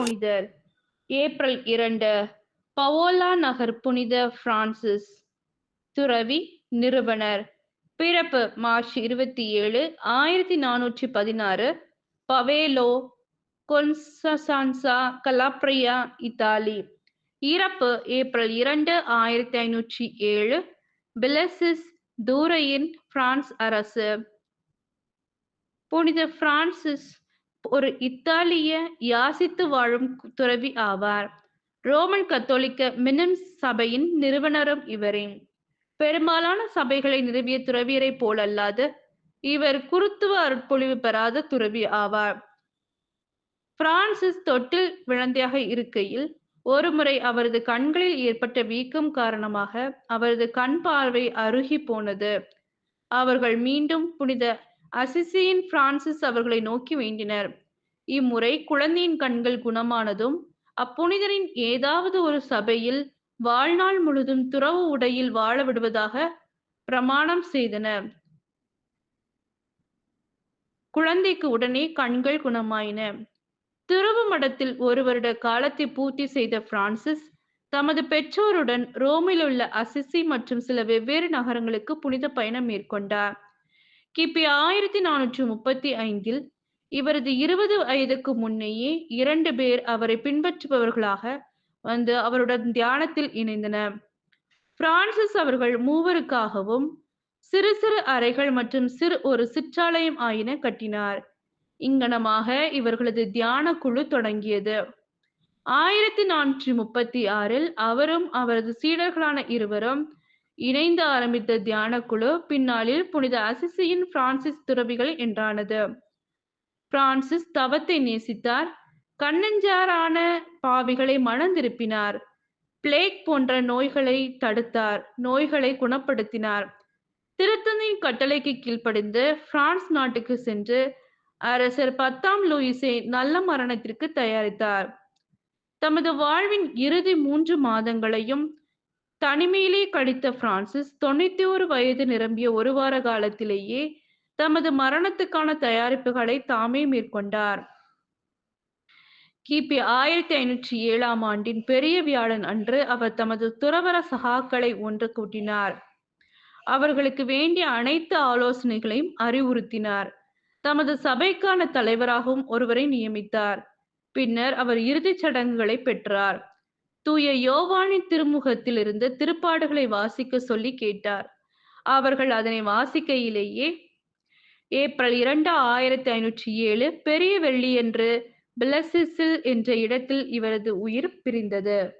புனிதர். ஏப்ரல் இரண்டு பவோலா நகர் புனித பிரான்சிஸ் துறவி நிறுவனர் பிறப்பு மார்ச் இருபத்தி ஏழு ஆயிரத்தி நானூற்றி பதினாறு பவேலோ கொன்சான்சா கலாப்ரியா இத்தாலி. இறப்பு ஏப்ரல் இரண்டு ஆயிரத்தி ஐநூற்றி ஏழு பிலசிஸ் தூரையின் பிரான்ஸ் அரசு. புனித பிரான்சிஸ் ஒரு இத்தாலிய யாசித்து வாழும் துறவி ஆவார். ரோமன் கத்தோலிக்க மினம் சபையின் நிறுவனரும் இவரே. பெரும்பாலான சபைகளை நிறுவிய துறவியரை போலல்லாது இவர் குருத்துவ அருட்பொழிவு பெறாத துறவி ஆவார். பிரான்சிஸ் தொட்டில் விழந்தையாக இருக்கையில் ஒருமுறை அவரது கண்களில் ஏற்பட்ட வீக்கம் காரணமாக அவரது கண் பார்வை அருகி போனது. அவர்கள் மீண்டும் புனித அசிசியின் பிரான்சிஸ் அவர்களை நோக்கி வேண்டினர். இம்முறை குழந்தையின் கண்கள் குணமானதும் அப்புனிதரின் ஏதாவது ஒரு சபையில் வாழ்நாள் முழுதும் துறவு உடையில் வாழ விடுவதாக பிரமாணம் செய்தனர். குழந்தைக்கு உடனே கண்கள் குணமாயின. துறவு மடத்தில் ஒரு வருட காலத்தை பூர்த்தி செய்த பிரான்சிஸ் தமது பெற்றோருடன் ரோமில் உள்ள அசிசி மற்றும் சில வெவ்வேறு நகரங்களுக்கு புனித பயணம் மேற்கொண்டார். கிபி ஆயிரத்தி நானூற்றி முப்பத்தி ஐந்தில் இவரது இருபது வயதுக்கு முன்னேயே இரண்டு பேர் அவரை பின்பற்றுபவர்களாக வந்து அவருடன் தியானத்தில் இணைந்தனர். பிரான்சிஸ் அவர்கள் மூவருக்காகவும் சிறு சிறு அறைகள் மற்றும் சிறு ஒரு சிற்றாலயம் ஆயின கட்டினார். இங்கனமாக இவர்களது தியான குழு தொடங்கியது. ஆயிரத்தி நானூற்றி முப்பத்தி ஆறில் அவரும் அவரது சீடர்களான இருவரும் இணைந்து ஆரம்பித்த தியான குழு பின்னாளில் புனித அசிசியின் பிரான்சிஸ் துறவிகள் என்றானது. பிரான்சிஸ் தவத்தை நேசித்தார். கண்ணஞ்சாரான பாவிகளை மணந்திருப்பினார். பிளேக் போன்ற நோய்களை தடுத்தார். நோய்களை குணப்படுத்தினார். திருத்தந்தையின் கட்டளைக்கு கீழ்ப்படிந்து பிரான்ஸ் நாட்டுக்கு சென்று அரசர் பத்தாம் லூயிஸை நல்ல மரணத்திற்கு தயாரித்தார். தமது வாழ்வின் இறுதி மூன்று மாதங்களையும் தனிமையிலே கழித்த பிரான்சிஸ் தொண்ணூத்தி ஒரு வயது நிரம்பிய ஒரு வார காலத்திலேயே தமது மரணத்துக்கான தயாரிப்புகளை தாமே மேற்கொண்டார். கிபி ஆயிரத்தி ஐநூற்றி ஏழாம் ஆண்டின் பெரிய வியாழன் அன்று அவர் தமது துறவர சகாக்களை ஒன்று கூட்டினார். அவர்களுக்கு வேண்டிய அனைத்து ஆலோசனைகளையும் அறிவுறுத்தினார். தமது சபைக்கான தலைவராகவும் ஒருவரை நியமித்தார். பின்னர் அவர் இறுதிச் சடங்குகளை பெற்றார். தூய யோவானின் திருமுகத்திலிருந்து திருப்பாடுகளை வாசிக்க சொல்லி கேட்டார். அவர்கள் அதனை வாசிக்கையிலேயே ஏப்ரல் இரண்டு ஆயிரத்தி ஐநூற்றி ஏழு பெரிய வெள்ளியன்று பிளசிசில் என்ற இடத்தில் இவரது உயிர் பிரிந்தது.